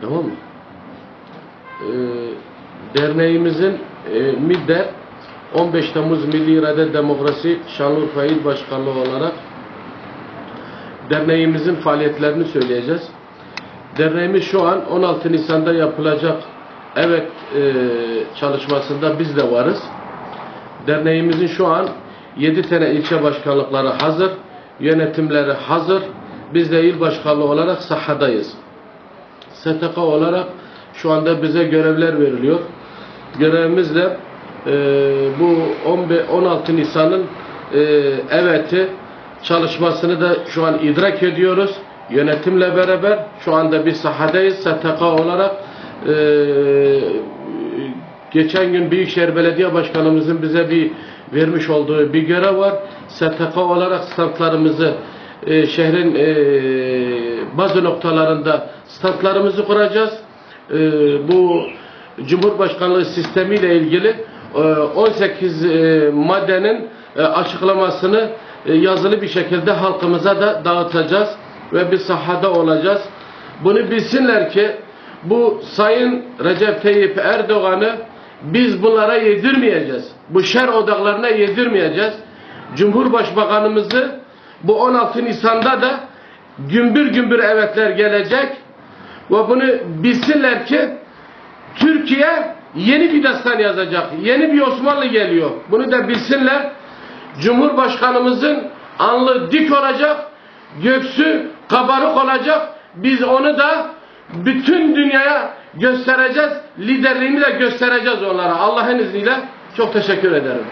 Tamam mı? Ee, derneğimizin e, MİDDER 15 Temmuz Milli İrade Demokrasi Şanlıurfa İl Başkanlığı olarak derneğimizin faaliyetlerini söyleyeceğiz. Derneğimiz şu an 16 Nisan'da yapılacak evet e, çalışmasında biz de varız. Derneğimizin şu an 7 tane ilçe başkanlıkları hazır, yönetimleri hazır. Biz de il başkanlığı olarak sahadayız. STK olarak şu anda bize görevler veriliyor. Görevimiz de e, bu 15, 16 Nisan'ın e, eveti çalışmasını da şu an idrak ediyoruz. Yönetimle beraber şu anda bir sahadayız. STK olarak e, geçen gün Büyükşehir Belediye Başkanımızın bize bir vermiş olduğu bir görev var. STK olarak standlarımızı e, şehrin e, bazı noktalarında standlarımızı kuracağız. E, bu Cumhurbaşkanlığı sistemiyle ilgili e, 18 e, maddenin e, açıklamasını e, yazılı bir şekilde halkımıza da dağıtacağız ve bir sahada olacağız. Bunu bilsinler ki bu Sayın Recep Tayyip Erdoğan'ı biz bunlara yedirmeyeceğiz. Bu şer odaklarına yedirmeyeceğiz. Cumhurbaşkanımızı bu 16 Nisan'da da gümbür gümbür evetler gelecek ve bunu bilsinler ki Türkiye yeni bir destan yazacak. Yeni bir Osmanlı geliyor. Bunu da bilsinler. Cumhurbaşkanımızın alnı dik olacak, göksü kabarık olacak. Biz onu da bütün dünyaya göstereceğiz. Liderliğini de göstereceğiz onlara. Allah'ın izniyle çok teşekkür ederim.